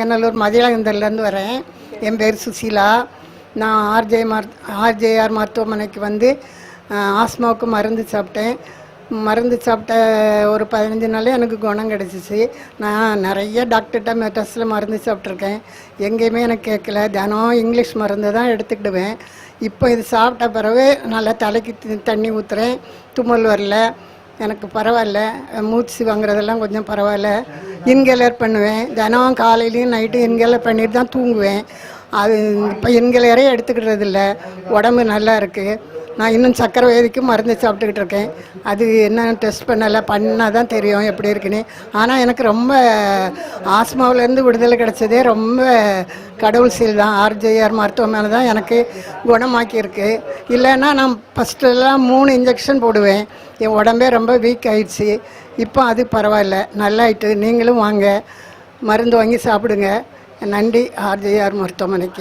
அங்கநல்லூர் மதியலகந்தர்லேருந்து வரேன். என் பேர் சுசீலா. நான் ஆர்ஜே மருத் ஆர்ஜேஆர் மருத்துவமனைக்கு வந்து ஆஸ்மாவுக்கு மருந்து சாப்பிட்டேன். மருந்து சாப்பிட்ட ஒரு பதினஞ்சு நாளே எனக்கு குணம் கிடச்சிச்சு. நான் நிறைய டாக்டர்கிட்ட மெட்ரஸில் மருந்து சாப்பிட்ருக்கேன் எங்கேயுமே எனக்கு கேட்கல. தினம் இங்கிலீஷ் மருந்து தான் எடுத்துக்கிடுவேன். இப்போ இது சாப்பிட்ட பிறகு நல்லா தலைக்கு தண்ணி ஊற்றுறேன் தும்மல் வரல. எனக்கு பரவாயில்ல. மூச்சு வாங்குறதெல்லாம் கொஞ்சம் பரவாயில்ல. இன்கேலர் பண்ணுவேன். தினம் காலையிலையும் நைட்டும் இன்கேலர் பண்ணிட்டு தான் தூங்குவேன். அது இப்போ இன்கேலரே எடுத்துக்கிட்டது இல்லை உடம்பு நல்லா இருக்குது நான் இன்னும் சக்கரை வேதிக்கு மருந்து சாப்பிட்டுக்கிட்டு இருக்கேன். அது என்ன டெஸ்ட் பண்ணலை பண்ணால் தான் தெரியும் எப்படி இருக்குன்னு. ஆனால் எனக்கு ரொம்ப ஆஸ்மாவிலேருந்து விடுதலை கிடச்சதே ரொம்ப கடவுள் சீல் தான். ஆர்ஜேஆர் மருத்துவமனை தான் எனக்கு குணமாக்கியிருக்கு. இல்லைன்னா நான் ஃபஸ்ட்டெல்லாம் மூணு இன்ஜெக்ஷன் போடுவேன். என் உடம்பே ரொம்ப வீக் ஆயிடுச்சு. இப்போ அது பரவாயில்ல. நல்லாயிட்டு நீங்களும் வாங்க. மருந்து வாங்கி சாப்பிடுங்க. நன்றி ஆர்ஜேஆர் மருத்துவமனைக்கு.